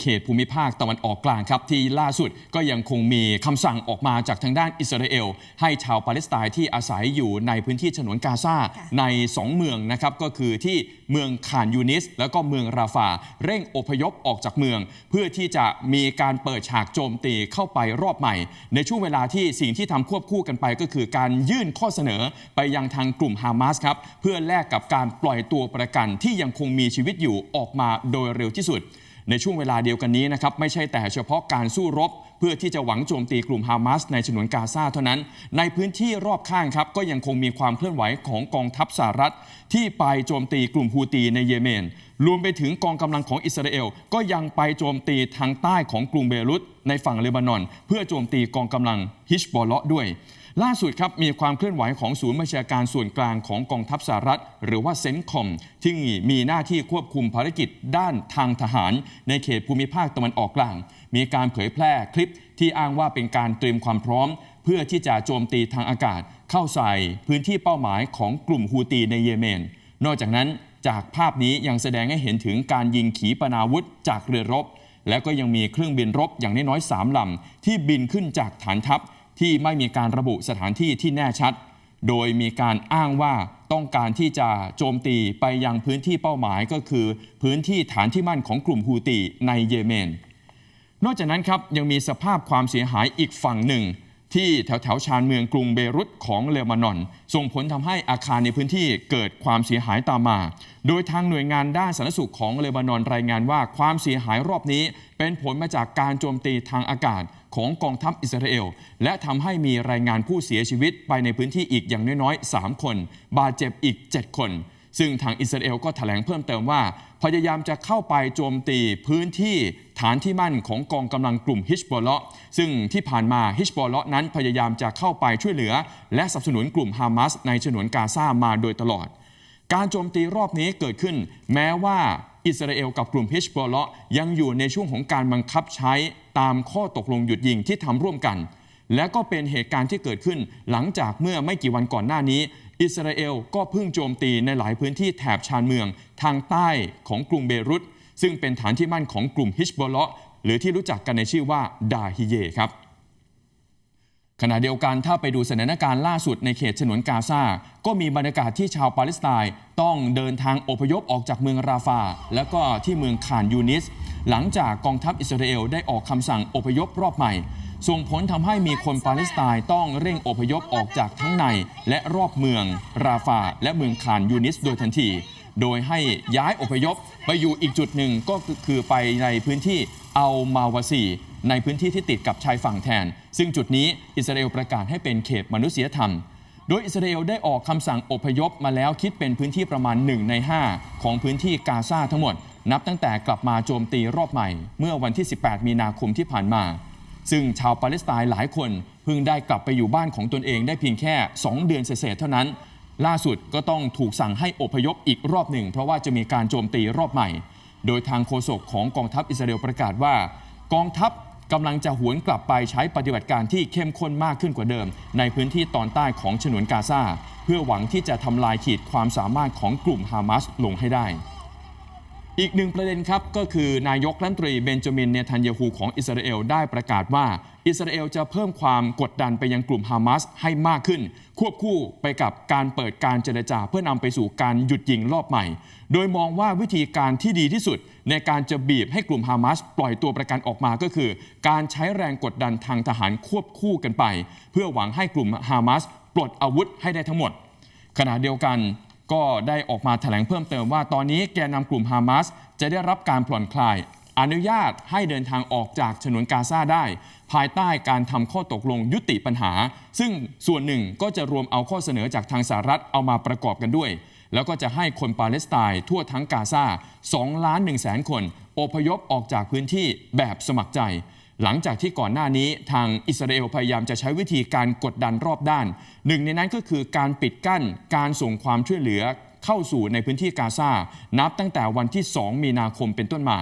เขตภูมิภาคตะวันออกกลางครับ ที่ล่าสุดก็ยังคงมีคำสั่งออกมาจากทางด้านอิสราเอล ให้ชาวปาเลสไตน์ที่อาศัยอยู่ในพื้นที่ฉนวนกาซาค่ะใน 2 เมืองนะครับก็คือที่เมืองคานยูนิส แล้วก็เมืองราฟา เร่งอพยพออกจากเมือง เพื่อที่จะมีการเปิดฉากโจมตีเข้าไปรอบใหม่ ในช่วงเวลาที่สิ่งที่ทำควบคู่กันไปก็คือการยื่นข้อเสนอไปยังทางกลุ่มฮามาสครับเพื่อแลกกับการปล่อยตัวประกันที่ยังคงมีชีวิตอยู่ออกมาโดยเร็วที่สุด ในช่วงเวลาเดียวกันนี้นะครับไม่ใช่แต่เฉพาะการสู้รบ เพื่อที่จะหวังโจมตีกลุ่มฮามาสในฉนวนกาซาเท่านั้น ในพื้นที่รอบข้างครับก็ยังคงมีความเคลื่อนไหวของกองทัพสหรัฐที่ไปโจมตีกลุ่มฮูตีในเยเมน รวมไปถึงกองกำลังของอิสราเอล ก็ยังไปโจมตีทางใต้ของกรุงเบรุตในฝั่งเลบานอน เพื่อโจมตีกองกำลังฮิชบอลเลาะด้วย ล่าสุดครับมีความเคลื่อนไหวของศูนย์บัญชาการส่วนกลางของกองทัพสหรัฐ หรือว่าเซนคอมที่มีหน้าที่ควบคุมภารกิจด้านทางทหาร ในเขตภูมิภาคตะวันออกกลาง มีการเผยแพร่คลิปที่อ้างว่าเป็นการเตรียมความพร้อม เพื่อที่จะโจมตีทางอากาศ เข้าใส่พื้นที่เป้าหมายของกลุ่มฮูตีในเยเมน นอกจากนั้น จากภาพนี้ยังแสดงให้เห็นถึงการยิงขีปนาวุธจากเรือรบ แล้วก็ยังมีเครื่องบินรบอย่างน้อยๆสามลำที่บินขึ้นจากฐานทัพที่ไม่มีการระบุสถานที่ที่แน่ชัด โดยมีการอ้างว่าต้องการที่จะโจมตีไปยังพื้นที่เป้าหมายก็คือ พื้นที่ฐานที่มั่นของกลุ่มฮูตีในเยเมน นอกจากนั้นครับยังมีสภาพความเสียหายอีกฝั่งหนึ่ง ที่แถวแถวชานเมืองกรุงเบรุตของเลบานอน ส่งผลทำให้อาคารในพื้นที่เกิดความเสียหายตามมา โดยทางหน่วยงานด้านสาธารณสุขของเลบานอนรายงานว่าความเสียหายรอบนี้ เป็นผลมาจากการโจมตีทางอากาศของกองทัพอิสราเอล และทำให้มีรายงานผู้เสียชีวิตไปในพื้นที่อีกอย่างน้อยๆ 3 คน บาดเจ็บอีก 7 คน ซึ่งทางอิสราเอลก็แถลงเพิ่มเติมว่า พยายามจะเข้าไปโจมตีพื้นที่ฐานที่มั่นของกองกำลังกลุ่มฮิชบอลเลาะซึ่งที่ผ่านมาฮิชบอลเลาะนั้นพยายามจะเข้าไปช่วยเหลือ และสนับสนุนกลุ่มฮามาสในฉนวนกาซามาโดยตลอด การโจมตีรอบนี้เกิดขึ้น แม้ว่าอิสราเอลกับกลุ่มฮิชบอลเลาะยังอยู่ในช่วงของการบังคับใช้ตามข้อตกลงหยุดยิงที่ทำร่วมกันและก็เป็นเหตุการณ์ที่เกิดขึ้นหลังจากเมื่อไม่กี่วันก่อนหน้านี้ อิสราเอลก็เพิ่งโจมตีในหลายพื้นที่แถบชานเมือง ทางใต้ของกรุงเบรุต ซึ่งเป็นฐานที่มั่นของกลุ่มฮิชบอลเลาะหรือที่รู้จักกันในชื่อว่าดาฮิเยครับขณะเดียวกันถ้าไปดูสถานการณ์ล่าสุดในเขตฉนวนกาซา ก็มีบรรยากาศที่ชาวปาเลสไตน์ต้องเดินทางอพยพออกจากเมืองราฟา แล้วก็ที่เมืองข่านยูนิส หลังจากกองทัพอิสราเอลได้ออกคำสั่งอพยพรอบใหม่ ส่งผลทำให้มีคนปาเลสไตน์ต้องเร่งอพยพออกจากทั้งใน และรอบเมืองราฟาและเมืองข่านยูนิสโดยทันที โดยให้ย้ายอพยพไปอยู่อีกจุดหนึ่งก็คือไปในพื้นที่อัลมาวาซีในพื้นที่ที่ติดกับชายฝั่งแทน ซึ่งจุดนี้อิสราเอลประกาศให้เป็นเขตมนุษยธรรม โดยอิสราเอลได้ออกคำสั่งอพยพมาแล้วคิดเป็นพื้นที่ประมาณ 1 ใน 5 ของพื้นที่กาซาทั้งหมด นับตั้งแต่กลับมาโจมตีรอบใหม่ เมื่อวันที่ 18 มีนาคมที่ผ่านมา ซึ่งชาวปาเลสไตน์หลายคนเพิ่งได้กลับไปอยู่บ้านของตนเองได้เพียงแค่ 2 เดือนเศษเท่านั้น ล่าสุดก็ต้องถูกสั่งให้อพยพอีกรอบหนึ่ง เพราะว่าจะมีการโจมตีรอบใหม่ โดยทางโฆษกของกองทัพอิสราเอลประกาศว่า กองทัพกำลังจะหวนกลับไปใช้ปฏิบัติการที่เข้มข้นมากขึ้นกว่าเดิม ในพื้นที่ตอนใต้ของฉนวนกาซาเพื่อหวังที่จะทำลายขีดความสามารถของกลุ่มฮามาสลงให้ได้ อีกหนึ่งประเด็นครับ ก็คือนายกรัฐมนตรีเบนจามินเนทันยาฮูของอิสราเอลได้ประกาศว่า อิสราเอลจะเพิ่มความกดดันไปยังกลุ่มฮามาสให้มากขึ้น ควบคู่ไปกับการเปิดการเจรจาเพื่อนำไปสู่การหยุดยิงรอบใหม่ โดยมองว่าวิธีการที่ดีที่สุด ในการจะบีบให้กลุ่มฮามาสปล่อยตัวประกันออกมาก็คือ การใช้แรงกดดันทางทหารควบคู่กันไป เพื่อหวังให้กลุ่มฮามาสปลดอาวุธให้ได้ทั้งหมด ขณะเดียวกัน ก็ได้ออกมาแถลงเพิ่มเติมว่าตอนนี้แกนนำกลุ่มฮามาสจะได้รับการผ่อนคลาย อนุญาตให้เดินทางออกจากฉนวนกาซาได้ ภายใต้การทำข้อตกลงยุติปัญหา ซึ่งส่วนหนึ่งก็จะรวมเอาข้อเสนอจากทางสหรัฐเอามาประกอบกันด้วย แล้วก็จะให้คนปาเลสไตน์ทั่วทั้งกาซา2ล้าน1แสนคนอพยพออกจากพื้นที่แบบสมัครใจ หลังจากที่ก่อนหน้านี้ทางอิสราเอลพยายามจะใช้วิธีการกดดันรอบด้าน หนึ่งในนั้นก็คือการปิดกั้นการส่งความช่วยเหลือเข้าสู่ในพื้นที่กาซานับตั้งแต่วันที่ 2 มีนาคมเป็นต้นมา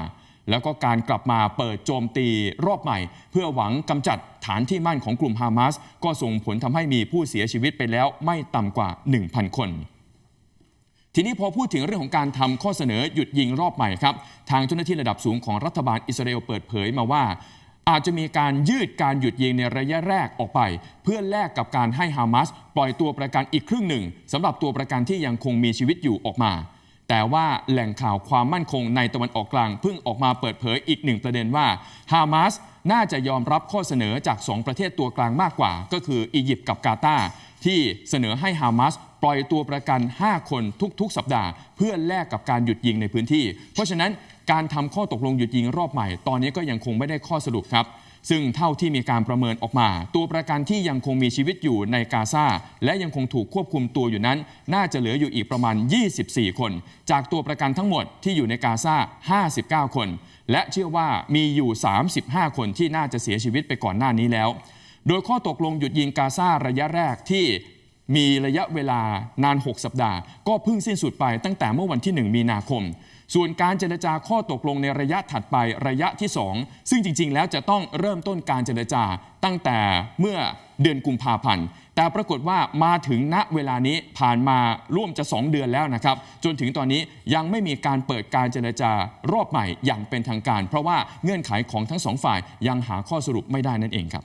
แล้วก็การกลับมาเปิดโจมตีรอบใหม่ เพื่อหวังกำจัดฐานที่มั่นของกลุ่มฮามาสก็ส่งผลทำให้มีผู้เสียชีวิตไปแล้วไม่ต่ำกว่า 1,000 คนททีนี้พอพูดถึงเรื่องของการทำข้อเสนอหยุดยิงรอบใหม่ครับ ทางเจ้าหน้าที่ระดับสูงของรัฐบาลอิสราเอลเปิดเผยมาว่า อาจจะมีการยืดการหยุดยิงในระยะแรกออกไป เพื่อแลกกับการให้ฮามาสปล่อยตัวประกันอีกครึ่งหนึ่งสำหรับตัวประกันที่ยังคงมีชีวิตอยู่ออกมา แต่ว่าแหล่งข่าวความมั่นคงในตะวันออกกลางเพิ่งออกมาเปิดเผยอีกหนึ่งประเด็นว่าฮามาสน่าจะยอมรับข้อเสนอจาก 2 ประเทศตัวกลางมากกว่า ก็คืออียิปต์กับกาตาที่เสนอให้ฮามาสปล่อยตัวประกัน 5 คนทุก ๆ สัปดาห์ เพื่อแลกกับการหยุดยิงในพื้นที่ เพราะฉะนั้น การทำข้อตกลงหยุดยิงรอบใหม่ ตอนนี้ก็ยังคงไม่ได้ข้อสรุปครับ ซึ่งเท่าที่มีการประเมินออกมา ตัวประกันที่ยังคงมีชีวิตอยู่ในกาซาและยังคงถูกควบคุมตัวอยู่นั้น น่าจะเหลืออยู่อีกประมาณ 24 คน จากตัวประกันทั้งหมดที่อยู่ในกาซา59 คน และเชื่อว่ามีอยู่ 35 คนที่น่าจะเสียชีวิตไปก่อนหน้านี้แล้ว โดยข้อตกลงหยุดยิงกาซาระยะแรกที่มีระยะเวลานาน 6 สัปดาห์ ก็เพิ่งสิ้นสุดไปตั้งแต่เมื่อวันที่ 1 มีนาคม ส่วนการเจรจาข้อตกลงในระยะถัดไประยะที่ 2 ซึ่งจริง ๆ แล้วจะต้องเริ่มต้นการเจรจาตั้งแต่เมื่อเดือนกุมภาพันธ์ แต่ปรากฏว่ามาถึงณเวลานี้ผ่านมาร่วมจะ 2 เดือนแล้วนะครับ จนถึงตอนนี้ยังไม่มีการเปิดการเจรจารอบใหม่อย่างเป็นทางการ เพราะว่าเงื่อนไขของทั้งสองฝ่ายยังหาข้อสรุปไม่ได้นั่นเองครับ